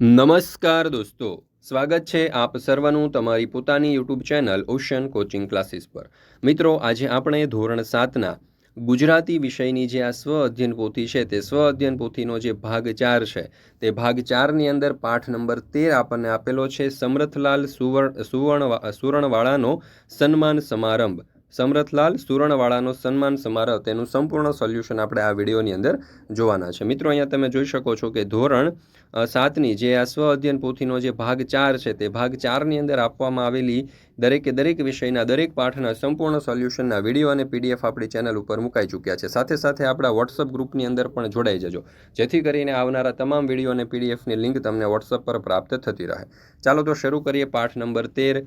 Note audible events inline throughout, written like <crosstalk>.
નમસ્કાર દોસ્તો. સ્વાગત છે આપ સર્વનું તમારી પોતાની YouTube channel ocean coaching classes પર. મિત્રો, આજે આપણે ધોરણ સાતના ગુજરાતી વિષયની જે આ સ્વ અધ્યયન પોથી છે, તે સ્વ અધ્યયન પોથીનો જે ભાગ ચાર છે, તે ભાગ ચારની અંદર પાઠ નંબર તેર આપણને આપેલો છે, સમરથલાલ સુવર્ણ સુવર્ણ સુવર્ણવાળાનો સન્માન સમારંભ. સમરથલાલ સુરણવાળાનો સન્માન સમારોહ, તેનું સંપૂર્ણ સોલ્યુશન આપણે આ વિડીયોની અંદર જોવાના છે. મિત્રો, અહીંયા તમે જોઈ શકો છો કે ધોરણ સાતની જે આ સ્વ અધ્યયન પોથીનો જે ભાગ ચાર છે, તે ભાગ ચારની અંદર આપવામાં આવેલી દરેકે દરેક વિષયના, દરેક પાઠના સંપૂર્ણ સોલ્યુશનના વીડિયો અને પીડીએફ આપણી ચેનલ ઉપર મુકાઈ ચૂક્યા છે. સાથે સાથે આપણા વોટ્સઅપ ગ્રુપની અંદર પણ જોડાઈ જજો. જેથી કરીને આવનારા તમામ વીડિયો અને પીડીએફની લિંક તમને વોટ્સઅપ પર પ્રાપ્ત થતી રહે. ચાલો તો શરૂ કરીએ પાઠ નંબર તેર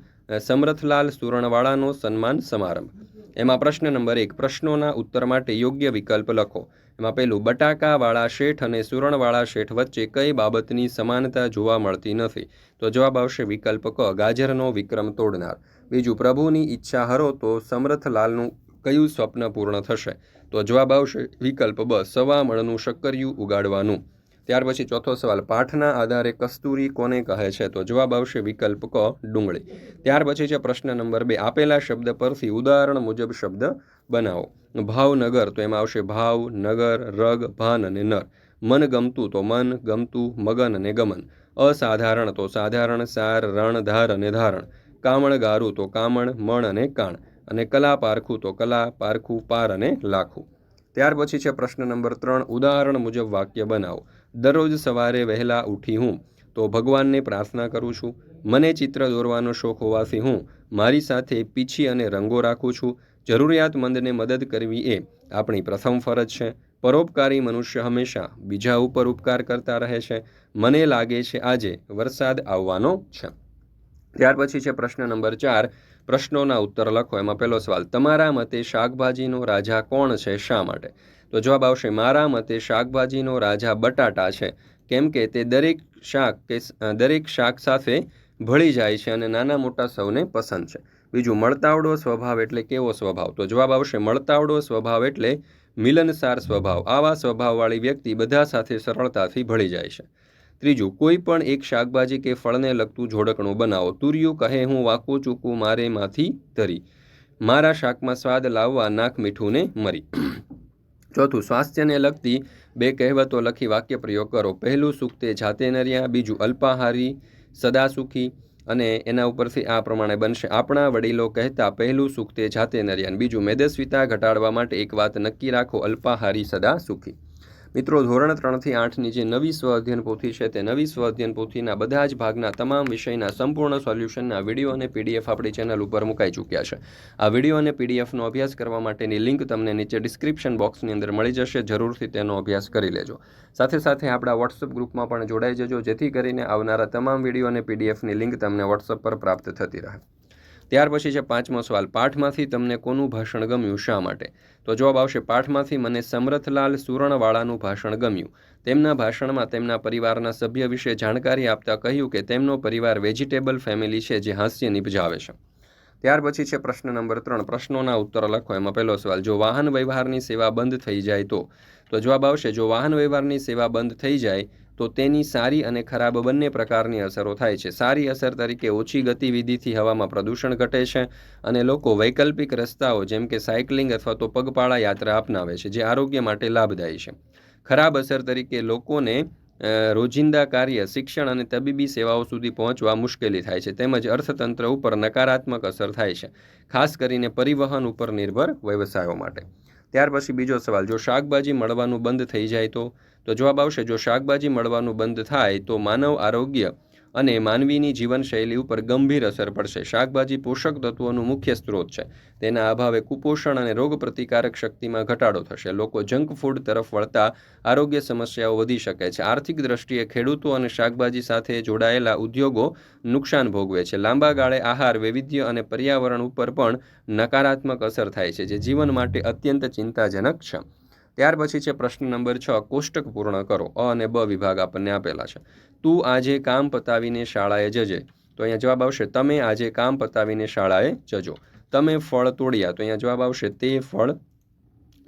સમરથલાલ સુરણવાળાનો સન્માન સમારંભ. એમાં પ્રશ્ન નંબર એક, પ્રશ્નોના ઉત્તર માટે યોગ્ય વિકલ્પ લખો. એમાં પહેલું, બટાકાવાળા શેઠ અને સુરણવાળા શેઠ વચ્ચે કઈ બાબતની સમાનતા જોવા મળતી નથી? તો જવાબ આવશે વિકલ્પ ક, ગાજરનો વિક્રમ તોડનાર. બીજું, પ્રભુની ઈચ્છા હરો તો સમરથલાલનું કયું સ્વપ્ન પૂર્ણ થશે? તો જવાબ આવશે વિકલ્પ બ સવા મણનું શક્કરિયું ઉગાડવાનું. ત્યાર પછી ચોથો સવાલ, પાઠના આધારે કસ્તુરી કોને કહે છે? તો જવાબ આવશે વિકલ્પ ક, ડુંગળી. ત્યાર પછી છે પ્રશ્ન નંબર બે, આપેલા શબ્દ પરથી ઉદાહરણ મુજબ શબ્દ બનાવો. ભાવનગર, તો એમાં આવશે ભાવ, નગર, રગ, ભાન અને નર. મન ગમતું તો મન, ગમતું મગન અને ગમન. અસાધારણ તો સાધારણ, સાર, રણ, ધાર અને ધારણ. કામણ ગારું તો કામણ, મણ અને કાણ. અને કલા પારખું તો કલા, પારખું, પાર અને લાખું. ત્યાર પછી છે પ્રશ્ન નંબર ત્રણ, ઉદાહરણ મુજબ વાક્ય બનાવો. દરરોજ સવારે વહેલા ઉઠી હું તો ભગવાનને પ્રાર્થના કરું છું. મને ચિત્ર દોરવાનો શોખ હોવાથી હું મારી સાથે પીછી અને રંગો રાખું છું. જરૂરિયાતમંદને મદદ કરવી એ આપણી પ્રથમ ફરજ છે. પરોપકારી મનુષ્ય હંમેશા બીજા ઉપર ઉપકાર કરતા રહે છે. મને લાગે છે આજે વરસાદ આવવાનો છે. ત્યાર પછી છે પ્રશ્ન નંબર ચાર. પ્રશ્નોના ઉત્તર લખો, એમાં પહેલો સવાલ, તમારા મતે શાકભાજીનો રાજા કોણ છે? શા માટે? તો જવાબ આવશે, મારા મતે શાકભાજીનો રાજા બટાટા છે. કેમ કે તે દરેક શાક કે દરેક શાક સાથે ભળી જાય છે અને નાના મોટા સૌને પસંદ છે. બીજું, મળતાવડો સ્વભાવ એટલે કેવો સ્વભાવ? તો જવાબ આવશે, મળતાવડો સ્વભાવ એટલે મિલનસાર સ્વભાવ. આવા સ્વભાવવાળી વ્યક્તિ બધા સાથે સરળતાથી ભળી જાય છે. ત્રીજું, કોઈ પણ એક શાકભાજી કે ફળને લગતું જોડકણું બનાવો. તુર્યું, કહે, હું વાંકું ચૂકું, મારે માથી ધરી. મારા શાકમાં સ્વાદ લાવવા નાક મીઠું ને મરી. <clears throat> ચોથું, સ્વાસ્થ્યને લગતી બે કહેવતો લખી વાક્ય પ્રયોગ કરો. પહેલું સુખ તે જાતે નર્યા, બીજું, અલ્પાહારી સદા સુખી અને એના ઉપરથી આ પ્રમાણે બનશે. આપણા વડીલો કહેતા, પહેલું સુખ તે જાતે નર્યા બીજું, મેદસ્વીતા ઘટાડવા માટે એક વાત નક્કી રાખો, અલ્પાહારી સદા સુખી મિત્રો, ધોરણ ત્રણથી આઠની જે નવી સ્વ અધ્યયન પોથી છે, તે નવી સ્વ અધ્યયન પોથીના બધા જ ભાગના તમામ વિષયના સંપૂર્ણ સોલ્યુશનના વીડિયો અને પીડીએફ આપણી ચેનલ ઉપર મુકાઈ ચૂક્યા છે. આ વીડિયો અને પીડીએફનો અભ્યાસ કરવા માટેની લિંક તમને નીચે ડિસ્ક્રિપ્શન બોક્સની અંદર મળી જશે, જરૂરથી તેનો અભ્યાસ કરી લેજો. સાથે સાથે આપણા વોટ્સઅપ ગ્રુપમાં પણ જોડાઈ જજો, જેથી કરીને આવનારા તમામ વીડિયો અને પીડીએફની લિંક તમને વોટ્સઅપ પર પ્રાપ્ત થતી રહે. ત્યાર પછી છે પાંચમો સવાલ, પાઠમાંથી તમને કોનું ભાષણ ગમ્યું, શા માટે? તો જવાબ આવશે, પાઠમાંથી મને સમરથલાલ સુરણવાળાનું ભાષણ ગમ્યું. તેમના ભાષણમાં તેમના પરિવારના સભ્ય વિશે જાણકારી આપતા કહ્યું કે તેમનો પરિવાર વેજીટેબલ ફેમિલી છે જે હાસ્ય નિપજાવે છે. ત્યાર પછી છે પ્રશ્ન નંબર ત્રણ, પ્રશ્નોના ઉત્તર લખો. એમાં પહેલો સવાલ, જો વાહન વ્યવહારની સેવા બંધ થઈ જાય તો? તો જવાબ આવશે, જો વાહન વ્યવહારની સેવા બંધ થઈ જાય તો તેની સારી અને ખરાબ બંને પ્રકારની અસરો થાય છે. સારી અસર તરીકે ઓછી ગતિવિધિથી હવામાં પ્રદૂષણ ઘટે છે અને લોકો વૈકલ્પિક રસ્તાઓ જેમ કે સાયકલિંગ અથવા તો પગપાળા યાત્રા અપનાવે છે, જે આરોગ્ય માટે લાભદાયી છે. ખરાબ અસર તરીકે લોકોને રોજિંદા કાર્ય, શિક્ષણ અને તબીબી સેવાઓ સુધી પહોંચવા મુશ્કેલી થાય છે. તેમજ અર્થતંત્ર ઉપર નકારાત્મક અસર થાય છે, ખાસ કરીને પરિવહન ઉપર નિર્ભર વ્યવસાયો માટે. ત્યાર પછી બીજો સવાલ, જો શાકભાજી મળવાનું બંધ થઈ જાય તો? તો જવાબ આવશે, જો શાકભાજી મળવાનું બંધ થાય તો માનવ આરોગ્ય અને માનવીની જીવનશૈલી ઉપર ગંભીર અસર પડશે. શાકભાજી પોષક તત્વોનું મુખ્ય સ્ત્રોત છે. તેના અભાવે કુપોષણ અને રોગ પ્રતિકારક શક્તિમાં ઘટાડો થશે. લોકો જંક ફૂડ તરફ વળતા આરોગ્ય સમસ્યાઓ વધી શકે છે. આર્થિક દ્રષ્ટિએ ખેડૂતો અને શાકભાજી સાથે જોડાયેલા ઉદ્યોગો નુકસાન ભોગવે છે. લાંબા ગાળે આહાર, વૈવિધ્ય અને પર્યાવરણ ઉપર પણ નકારાત્મક અસર થાય છે, જે જીવન માટે અત્યંત ચિંતાજનક છે. ત્યાર પછી છે પ્રશ્ન નંબર છ, કોષ્ટક પૂર્ણ કરો. અ અને બ વિભાગ આપણને આપેલા છે. તું આજે કામ પતાવીને શાળાએ જજે. તો અહીંયા જવાબ આવશે, તમે આજે કામ પતાવીને શાળાએ જજો. તમે ફળ તોડ્યા. તો અહીંયા જવાબ આવશે, તે ફળ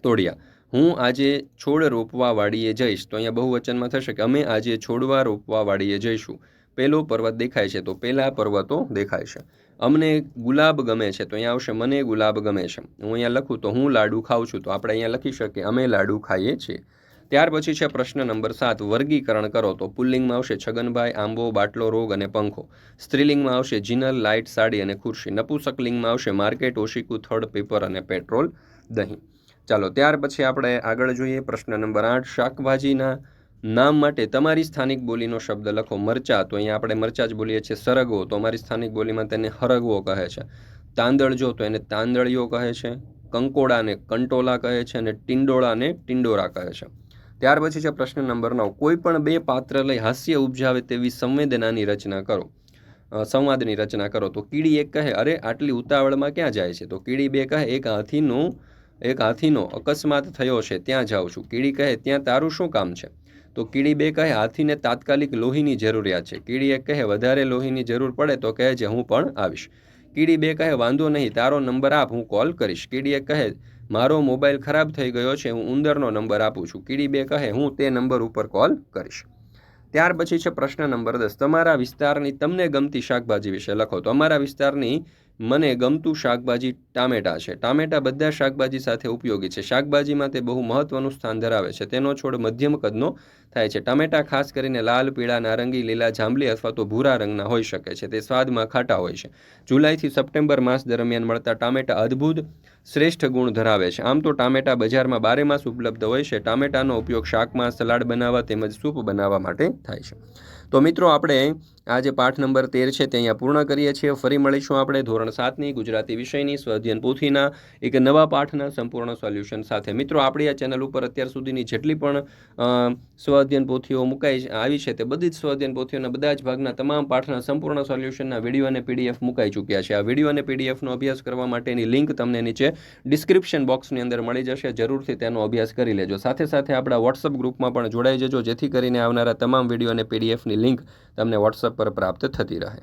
તોડ્યા. હું આજે છોડ રોપવા વાડીએ જઈશ. તો અહીંયા બહુવચનમાં થશે કે અમે આજે છોડવા રોપવા વાડીએ જઈશું. પહેલો પર્વત દેખાય છે, તો પહેલા પર્વતો દેખાય છે. અમને ગુલાબ ગમે છે, તો અહીંયા આવશે, મને ગુલાબ ગમે છે. હું અહીંયા લખું, તો હું લાડુ ખાઉં છું. તો આપણે અહીંયા લખી શકીએ, અમે લાડુ ખાઈએ છીએ. ત્યાર પછી છે પ્રશ્ન નંબર સાત, વર્ગીકરણ કરો. તો પુલ્લિંગમાં આવશે, છગનભાઈ, આંબો, બાટલો, રોગ અને પંખો. સ્ત્રીલિંગમાં આવશે, જીનલ, લાઇટ, સાડી અને ખુરશી. નપુસકલિંગમાં આવશે, માર્કેટ, ઓશિકુ થર્ડ પેપર અને પેટ્રોલ, દહીં. ચાલો, ત્યાર પછી આપણે આગળ જોઈએ પ્રશ્ન નંબર આઠ, શાકભાજીના નામ માટે તમારી સ્થાનિક બોલીનો શબ્દ લખો. મરચા, તો અહીંયા આપણે મરચા જ બોલીએ છીએ. સરગવો, તો અમારી સ્થાનિક બોલીમાં તેને હરગવો કહે છે. તાંદળજો, તો એને તાંદળીઓ કહે છે. કંકોડાને કંટોલા કહે છે અને ટિંડોળાને ટિંડોરા કહે છે. ત્યાર પછી છે પ્રશ્ન નંબર નવ. કોઈ પણ બે પાત્ર લઈ હાસ્ય ઉપજાવે તેવી સંવેદનાની રચના કરો. સંવાદની રચના કરો. તો કીડી એક કહે, અરે, આટલી ઉતાવળમાં ક્યાં જાય છે? તો કીડી બે કહે, એક હાથીનું, એક હાથીનો અકસ્માત થયો છે. ત્યાં જાઉં છું. કીડી કહે, ત્યાં તારું શું કામ છે? તો કીડી બે કહે, હાથીને તાત્કાલિક લોહીની જરૂરિયાત છે. કીડી એક કહે, વધારે લોહીની જરૂર પડે તો કહે છે, હું પણ આવીશ. કીડી બે કહે, વાંધો નહીં, તારો નંબર આપ, હું કોલ કરીશ. કીડી એક કહે, મારો મોબાઈલ ખરાબ થઈ ગયો છે, હું ઉંદરનો નંબર આપું છું. કીડી બે કહે, હું તે નંબર ઉપર કોલ કરીશ. ત્યાર પછી છે પ્રશ્ન નંબર દસ. તમારા વિસ્તારની તમને ગમતી શાકભાજી વિશે લખો. તો અમારા વિસ્તારની મને ગમતું શાકભાજી ટામેટા છે. ટામેટા બધા શાકભાજી સાથે ઉપયોગી છે. શાકભાજીમાં તે બહુ મહત્વનું સ્થાન ધરાવે છે. તેનો છોડ મધ્યમ કદનો થાય છે. ટામેટા ખાસ કરીને લાલ, પીળા, નારંગી, લીલા, જાંબલી અથવા તો ભૂરા રંગના હોઈ શકે છે. તે સ્વાદમાં ખાટા હોય છે. જુલાઈથી સપ્ટેમ્બર માસ દરમિયાન મળતા ટામેટા અદ્ભુત શ્રેષ્ઠ ગુણ ધરાવે છે. આમ તો ટામેટા બજારમાં બારે માસ ઉપલબ્ધ હોય છે. ટામેટાનો ઉપયોગ શાકમાં સલાડ બનાવવા તેમજ સૂપ બનાવવા માટે થાય છે. તો મિત્રો, આપણે આ જે પાઠ નંબર તેર છે તે અહીંયા પૂર્ણ કરીએ છીએ. ફરી મળીશું આપણે ધોરણ સાતની ગુજરાતી વિષયની સ્વાધ્યન પોથીના એક નવા પાઠના સંપૂર્ણ સોલ્યુશન સાથે. મિત્રો, આપણી આ ચેનલ ઉપર અત્યાર સુધીની જેટલી પણ સ્વાધ્યન પોથીઓ મુકાઈ આવી છે તે બધી જ સ્વાધ્યન પોથીઓના બધા જ ભાગના તમામ પાઠના સંપૂર્ણ સોલ્યુશનના વીડિયો અને પીડીએફ મુકાઈ ચૂક્યા છે. આ વીડિયો અને પીડીએફનો અભ્યાસ કરવા માટેની લિંક તમને નીચે ડિસ્ક્રિપ્શન બોક્સની અંદર મળી જશે. જરૂરથી તેનો અભ્યાસ કરી લેજો. સાથે સાથે આપણા વોટ્સઅપ ગ્રુપમાં પણ જોડાઈ જજો. જેથી કરીને આવનારા તમામ વીડિયો અને પીડીએફની લિંક તમને વોટ્સઅપ પર પ્રાપ્ત થતી રહે.